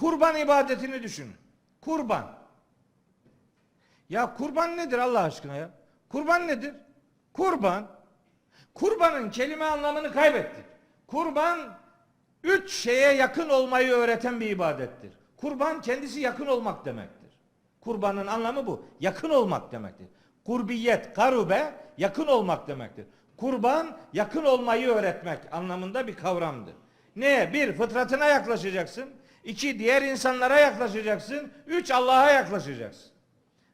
kurban ibadetini düşünün. Kurban. Ya kurban nedir Allah aşkına ya? Kurban nedir? Kurban. Kurbanın kelime anlamını kaybettik. Kurban üç şeye yakın olmayı öğreten bir ibadettir. Kurban kendisi yakın olmak demektir. Kurbanın anlamı bu. Yakın olmak demektir. Kurbiyet, karube yakın olmak demektir. Kurban yakın olmayı öğretmek anlamında bir kavramdır. Ne? Bir, fıtratına yaklaşacaksın. İki, diğer insanlara yaklaşacaksın. Üç, Allah'a yaklaşacaksın.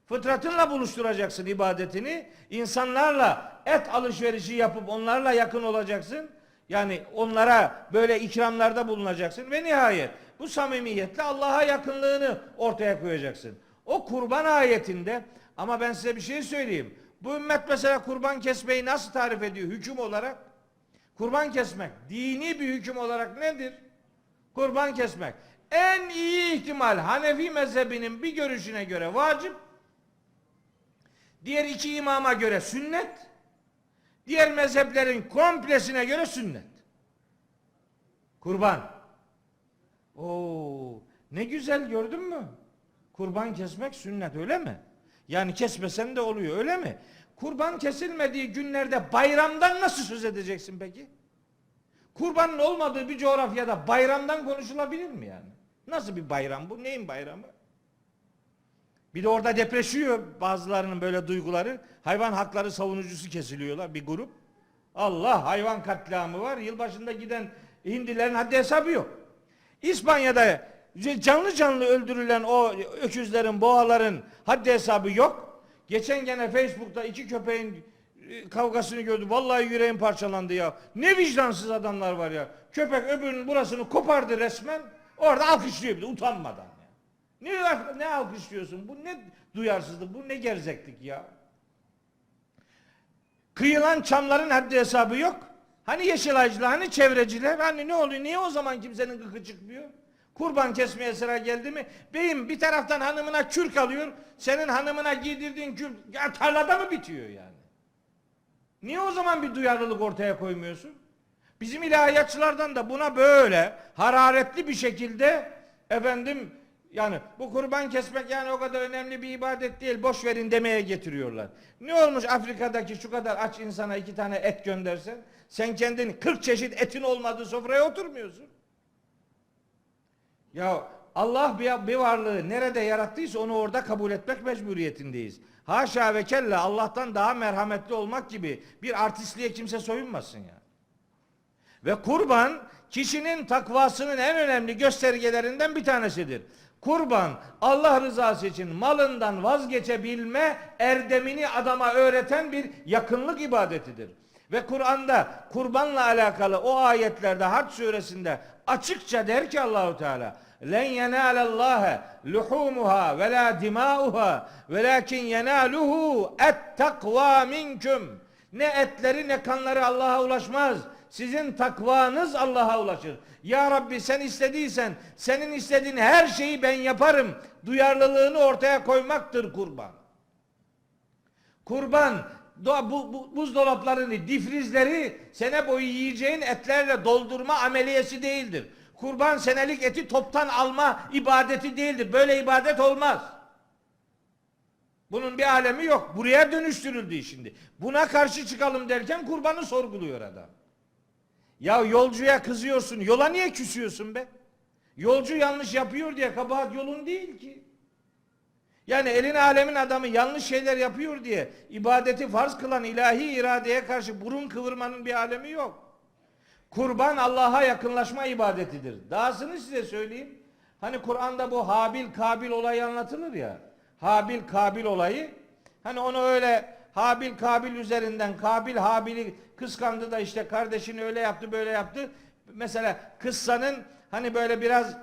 Fıtratınla buluşturacaksın ibadetini. İnsanlarla et alışverişi yapıp onlarla yakın olacaksın. Yani onlara böyle ikramlarda bulunacaksın ve nihayet bu samimiyetle Allah'a yakınlığını ortaya koyacaksın. O kurban ayetinde ama ben size bir şey söyleyeyim. Bu ümmet mesela kurban kesmeyi nasıl tarif ediyor hüküm olarak? Kurban kesmek dini bir hüküm olarak nedir? Kurban kesmek. En iyi ihtimal Hanefi mezhebinin bir görüşüne göre vacip, diğer iki imama göre sünnet, diğer mezheplerin komplesine göre sünnet. Kurban. Oo, ne güzel gördün mü? Kurban kesmek sünnet öyle mi? Yani kesmesen de oluyor öyle mi? Kurban kesilmediği günlerde bayramdan nasıl söz edeceksin peki? Kurbanın olmadığı bir coğrafyada bayramdan konuşulabilir mi yani? Nasıl bir bayram bu? Neyin bayramı? Bir de orada depreşiyor bazılarının böyle duyguları. Hayvan hakları savunucusu kesiliyorlar bir grup. Allah hayvan katliamı var. Yılbaşında giden hindilerin haddi hesabı yok. İspanya'da canlı canlı öldürülen o öküzlerin, boğaların haddi hesabı yok. Geçen gene Facebook'ta iki köpeğin e, kavgasını gördüm. Vallahi yüreğim parçalandı ya. Ne vicdansız adamlar var ya. Köpek öbürünün burasını kopardı resmen. Orada alkışlıyor bir de utanmadan. Ya. Ne, ne alkışlıyorsun? Bu ne duyarsızlık, bu ne gerzeklik ya. Kıyılan çamların haddi hesabı yok. Hani yeşilaycılar, hani çevreciler, hani ne oluyor? Niye o zaman kimsenin gıkı çıkmıyor? Kurban kesmeye sıra geldi mi? Beyim bir taraftan hanımına kürk alıyor. Senin hanımına giydirdiğin kürk tarlada mı bitiyor yani? Niye o zaman bir duyarlılık ortaya koymuyorsun? Bizim ilahiyatçılardan da buna böyle hararetli bir şekilde efendim yani bu kurban kesmek yani o kadar önemli bir ibadet değil boş verin demeye getiriyorlar. Ne olmuş Afrika'daki şu kadar aç insana iki tane et göndersen sen kendin 40 çeşit etin olmadığı sofraya oturmuyorsun. Ya Allah bir, bir varlığı nerede yarattıysa onu orada kabul etmek mecburiyetindeyiz. Haşa ve kella Allah'tan daha merhametli olmak gibi bir artistliğe kimse soyunmasın ya. Ve kurban kişinin takvasının en önemli göstergelerinden bir tanesidir. Kurban Allah rızası için malından vazgeçebilme erdemini adama öğreten bir yakınlık ibadetidir. Ve Kur'an'da kurbanla alakalı o ayetlerde Hac suresinde açıkça der ki Allahu Teala len yenalallaha luhumuha ve la dimauha velakin yenaluhu et takva minkum ne etleri ne kanları Allah'a ulaşmaz. Sizin takvanız Allah'a ulaşır. Ya Rabbi sen istediysen senin istediğin her şeyi ben yaparım. Duyarlılığını ortaya koymaktır kurban. Kurban bu, bu, buzdolaplarını, difrizleri sene boyu yiyeceğin etlerle doldurma ameliyesi değildir. Kurban senelik eti toptan alma ibadeti değildir. Böyle ibadet olmaz. Bunun bir alemi yok. Buraya dönüştürüldü şimdi. Buna karşı çıkalım derken kurbanı sorguluyor adam. Ya yolcuya kızıyorsun. Yola niye küsüyorsun be? Yolcu yanlış yapıyor diye kabahat yolun değil ki. Yani elin alemin adamı yanlış şeyler yapıyor diye ibadeti farz kılan ilahi iradeye karşı burun kıvırmanın bir alemi yok. Kurban Allah'a yakınlaşma ibadetidir. Dahasını size söyleyeyim. Hani Kur'an'da bu Habil Kabil olayı anlatılır ya. Habil Kabil olayı. Hani onu öyle Habil Kabil üzerinden Kabil Habil'i kıskandı da işte kardeşini öyle yaptı böyle yaptı. Mesela kıssanın hani böyle biraz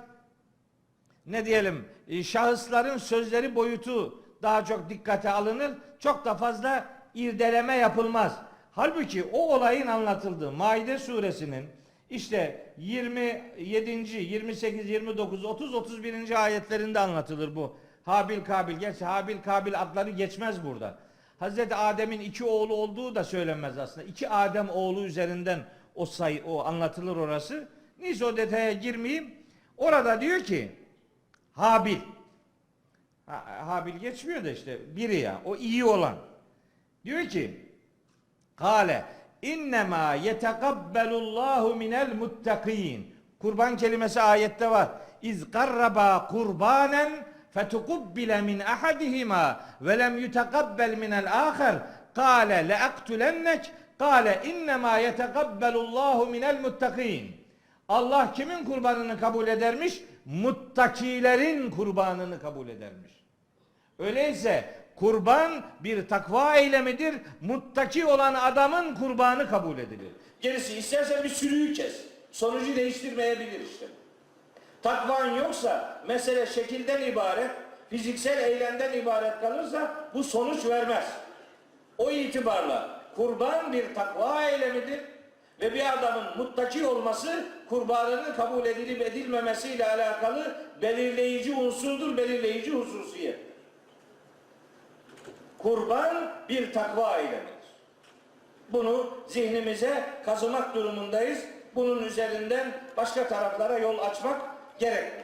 ne diyelim e, şahısların sözleri boyutu daha çok dikkate alınır. Çok da fazla irdeleme yapılmaz. Halbuki o olayın anlatıldığı Maide suresinin işte 27. 28, 29, 30, 31. ayetlerinde anlatılır bu. Habil Kabil. Gerçi Habil Kabil adları geçmez burada. Hazreti Adem'in iki oğlu olduğu da söylenmez aslında. İki Adem oğlu üzerinden o sayı o anlatılır orası. Neyse o detaya girmeyeyim. Orada diyor ki Habil. Ha, Habil geçmiyor da işte biri ya. O iyi olan. Diyor ki Kale innema yetegabbelullahu minel muttakin. Kurban kelimesi ayette var. İz qarraba kurbanen fetukubbile min ahadihima ve lem yutegabbel minel ahar. Kale leaktulennek. Kale innema yetegabbelullahu minel muttakin. Allah kimin kurbanını kabul edermiş? Muttakilerin kurbanını kabul edermiş. Öyleyse kurban bir takva eylemidir. Muttaki olan adamın kurbanı kabul edilir. Gerisi istersen bir sürüyü kes. Sonucu değiştirmeyebilir işte. Takvan yoksa mesele şekilden ibaret, fiziksel eylemden ibaret kalırsa bu sonuç vermez. O itibarla kurban bir takva eylemidir ve bir adamın muttaki olması kurbanının kabul edilip edilmemesiyle alakalı belirleyici unsurdur, belirleyici hususiyet. Kurban bir takva eylemidir. Bunu zihnimize kazımak durumundayız. Bunun üzerinden başka taraflara yol açmak gerek.